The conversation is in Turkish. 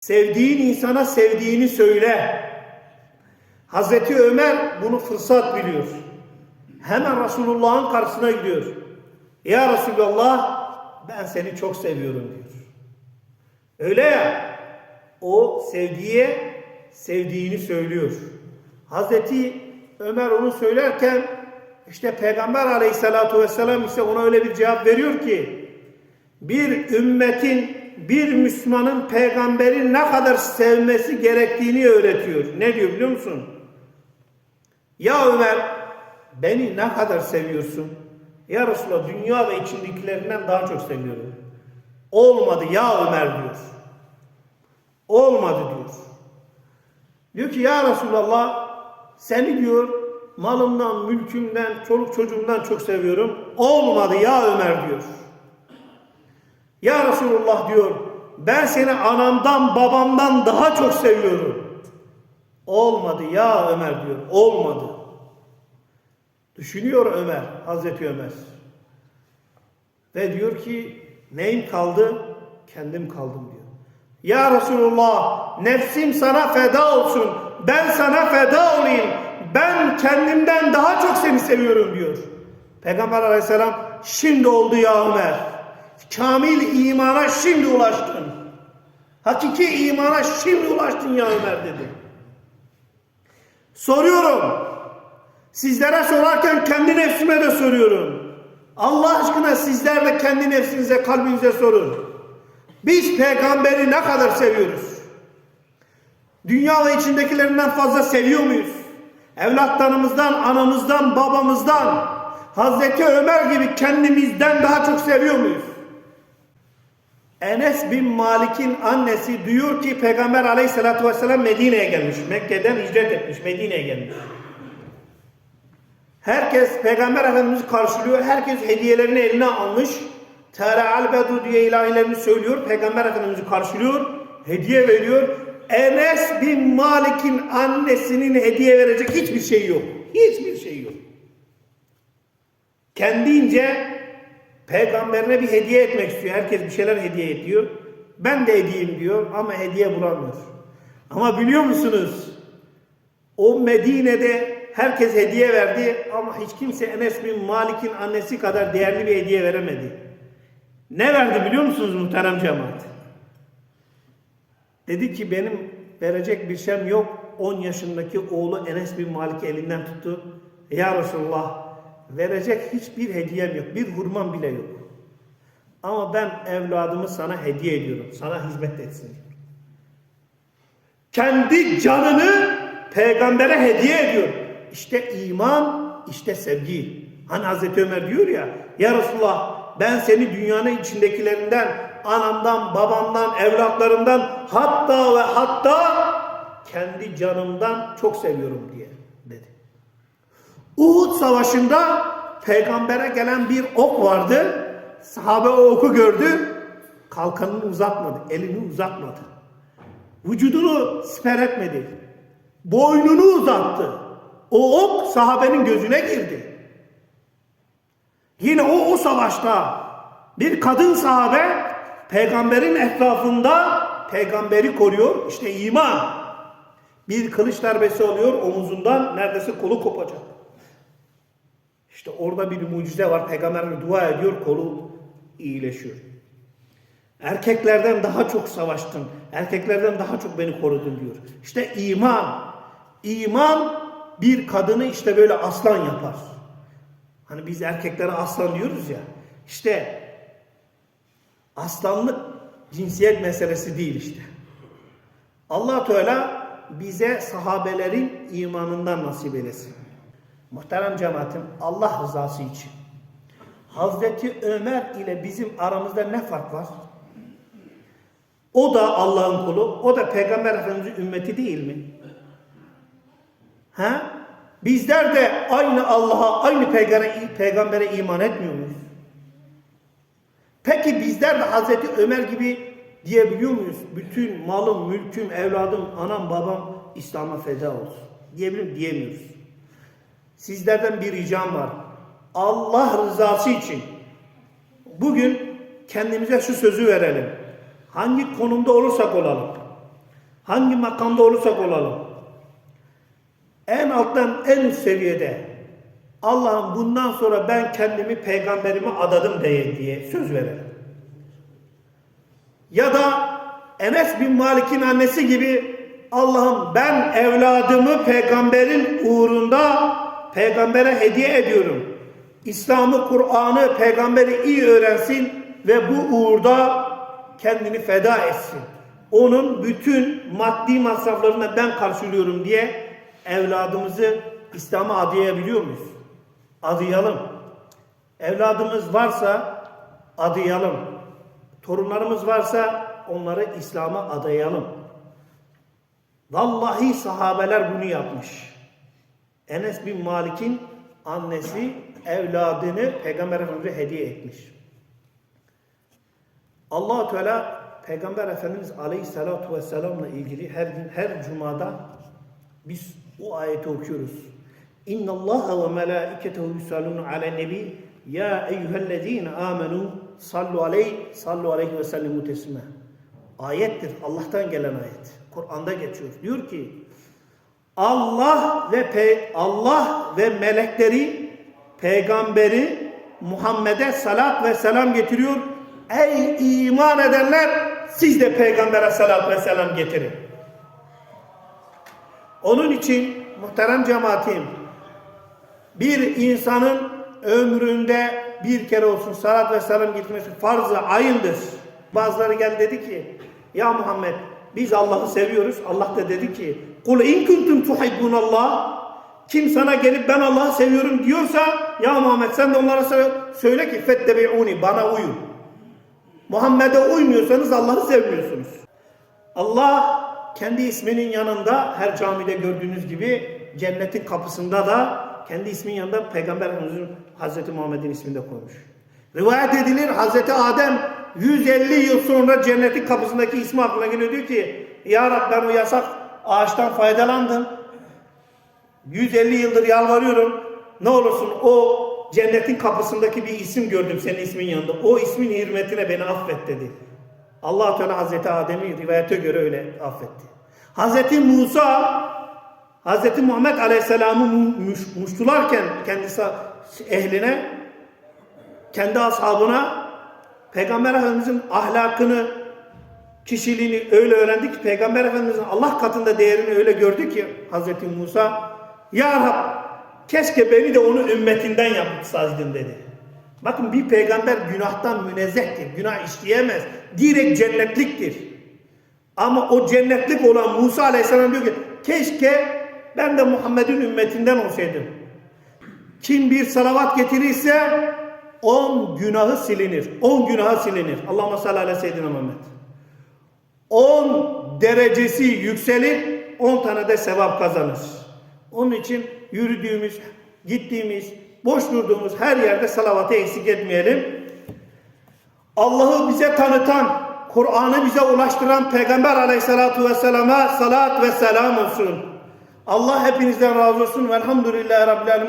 Sevdiğin insana sevdiğini söyle. Hazreti Ömer bunu fırsat biliyor. Hemen Resulullah'ın karşısına gidiyor. Ya Resulallah ben seni çok seviyorum diyor. Öyle ya o sevdiğe sevdiğini söylüyor. Hazreti Ömer onu söylerken işte Peygamber aleyhissalatu vesselam ise ona öyle bir cevap veriyor ki bir ümmetin bir Müslümanın peygamberi ne kadar sevmesi gerektiğini öğretiyor. Ne diyor biliyor musun? Ya Ömer beni ne kadar seviyorsun? Ya Resulallah dünya ve içindekilerinden daha çok seviyorum. Olmadı ya Ömer diyor. Olmadı diyor. Diyor ki ya Resulallah seni diyor malımdan, mülkümden, çoluk çocuğumdan çok seviyorum. Olmadı ya Ömer diyor. Ya Resulullah diyor ben seni anamdan babamdan daha çok seviyorum. Olmadı ya Ömer diyor. Olmadı. Düşünüyor Ömer, Hazreti Ömer. Ve diyor ki neyim kaldı? Kendim kaldım diyor. Ya Resulullah nefsim sana feda olsun. Ben sana feda olayım. Ben kendimden daha çok seni seviyorum diyor. Peygamber aleyhisselam şimdi oldu ya Ömer. Kamil imana şimdi ulaştın. Hakiki imana şimdi ulaştın ya Ömer dedi. Soruyorum. Sizlere sorarken kendi nefsime de soruyorum. Allah aşkına sizler de kendi nefsinize, kalbinize sorun. Biz peygamberi ne kadar seviyoruz? Dünya ve içindekilerinden fazla seviyor muyuz? Evlatlarımızdan, anamızdan, babamızdan, Hazreti Ömer gibi kendimizden daha çok seviyor muyuz? Enes bin Malik'in annesi diyor ki Peygamber aleyhissalatü vesselam Medine'ye gelmiş. Mekke'den hicret etmiş, Medine'ye gelmiş. Herkes Peygamber Efendimiz'i karşılıyor. Herkes hediyelerini eline almış. Tere'al bedu diye ilahilerini söylüyor. Peygamber Efendimiz'i karşılıyor. Hediye veriyor. Enes bin Malik'in annesinin hediye verecek hiçbir şey yok. Hiçbir şey yok. Kendince peygamberine bir hediye etmek istiyor. Herkes bir şeyler hediye ediyor. Ben de edeyim diyor ama hediye bulamıyor. Ama biliyor musunuz? O Medine'de herkes hediye verdi ama hiç kimse Enes bin Malik'in annesi kadar değerli bir hediye veremedi. Ne verdi biliyor musunuz muhterem cemaat? Dedi ki benim verecek bir şeyim yok. 10 yaşındaki oğlu Enes bin Malik elinden tuttu. Ya Resulullah verecek hiçbir hediyem yok. Bir hurmam bile yok. Ama ben evladımı sana hediye ediyorum. Sana hizmet etsin. Kendi canını peygambere hediye ediyor. İşte iman, işte sevgi. Hani Hazreti Ömer diyor ya, Ya Resulullah ben seni dünyanın içindekilerinden, anamdan, babamdan, evlatlarımdan, hatta ve hatta kendi canımdan çok seviyorum diye. Uhud savaşında peygambere gelen bir ok vardı. Sahabe o oku gördü. Kalkanını uzatmadı, elini uzatmadı. Vücudunu siper etmedi. Boynunu uzattı. O ok sahabenin gözüne girdi. Yine o o savaşta bir kadın sahabe peygamberin etrafında peygamberi koruyor. İşte iman. Bir kılıç darbesi oluyor omuzundan neredeyse kolu kopacak. İşte orada bir mucize var. Peygamber dua ediyor kolu iyileşiyor. Erkeklerden daha çok savaştın. Erkeklerden daha çok beni korudun diyor. İşte iman. İman bir kadını işte böyle aslan yapar. Hani biz erkeklere aslan diyoruz ya. İşte aslanlık cinsiyet meselesi değil işte. allah Teala bize sahabelerin imanından nasip eylesin. Muhterem cemaatim Allah rızası için. Hazreti Ömer ile bizim aramızda ne fark var? O da Allah'ın kulu, o da Peygamber Efendimiz'in ümmeti değil mi? Ha? Bizler de aynı Allah'a, aynı peygambere, peygambere iman etmiyor muyuz? Peki bizler de Hazreti Ömer gibi diyebiliyor muyuz? Bütün malım, mülküm, evladım, anam, babam İslam'a feda olsun. Diyebiliyor muyuz? Diyemiyoruz. Sizlerden bir ricam var. Allah rızası için bugün kendimize şu sözü verelim. Hangi konumda olursak olalım. Hangi makamda olursak olalım. En alttan en üst seviyede Allah'ım bundan sonra ben kendimi peygamberime adadım diye, diye söz verelim. Ya da Enes bin Malik'in annesi gibi Allah'ım ben evladımı peygamberin uğrunda peygambere hediye ediyorum. İslam'ı, Kur'an'ı peygamberi iyi öğrensin ve bu uğurda kendini feda etsin. Onun bütün maddi masraflarını ben karşılıyorum diye evladımızı İslam'a adayabiliyor muyuz? Adayalım. Evladımız varsa adayalım. Torunlarımız varsa onları İslam'a adayalım. Vallahi sahabeler bunu yapmış. Enes bin Malik'in annesi evladını Peygamber Efendimiz'e hediye etmiş. allah Teala Peygamber Efendimiz Aleyhisselatü Vesselam'la ilgili her gün her cumada biz o ayeti okuyoruz. İnna Allah ve melaiketehu yusallun ala nebi ya eyyühellezine amenu sallu aleyhi sallu aleyhi ve sellimu teslime. Ayettir. Allah'tan gelen ayet. Kur'an'da geçiyor. Diyor ki Allah ve pe Allah ve melekleri peygamberi Muhammed'e salat ve selam getiriyor. Ey iman edenler siz de peygambere salat ve selam getirin. Onun için muhterem cemaatim bir insanın ömründe bir kere olsun salat ve selam getirmesi farz-ı ayındır. Bazıları geldi dedi ki ya Muhammed biz Allah'ı seviyoruz. Allah da dedi ki kul in kuntum tuhibbunallah kim sana gelip ben Allah'ı seviyorum diyorsa ya Muhammed sen de onlara söyle ki fettebi'uni bana uyun. Muhammed'e uymuyorsanız Allah'ı sevmiyorsunuz. Allah kendi isminin yanında her camide gördüğünüz gibi cennetin kapısında da kendi isminin yanında Peygamber Hazreti Muhammed'in ismini de koymuş. Rivayet edilir Hazreti Adem 150 yıl sonra cennetin kapısındaki ismi aklına geliyor diyor ki Ya Rab ben o yasak ağaçtan faydalandım. 150 yıldır yalvarıyorum. Ne olursun o cennetin kapısındaki bir isim gördüm senin ismin yanında. O ismin hürmetine beni affet dedi. allah Teala Hazreti Adem'i rivayete göre öyle affetti. Hazreti Musa Hazreti Muhammed Aleyhisselam'ı muş, muştularken kendisi ehline kendi ashabına Peygamber Efendimizin ahlakını kişiliğini öyle öğrendi ki Peygamber Efendimizin Allah katında değerini öyle gördü ki Hazreti Musa Ya Rab keşke beni de onun ümmetinden yapsaydın dedi. Bakın bir peygamber günahtan münezzehtir. Günah işleyemez. Direkt cennetliktir. Ama o cennetlik olan Musa Aleyhisselam diyor ki keşke ben de Muhammed'in ümmetinden olsaydım. Kim bir salavat getirirse on günahı silinir. On günahı silinir. Allahümme salli ala seyyidina Muhammed. On derecesi yükselir. On tane de sevap kazanır. Onun için yürüdüğümüz, gittiğimiz, boş durduğumuz her yerde salavatı eksik etmeyelim. Allah'ı bize tanıtan, Kur'an'ı bize ulaştıran Peygamber aleyhissalatu vesselama salat ve selam olsun. Allah hepinizden razı olsun. Velhamdülillahi Rabbil alemin.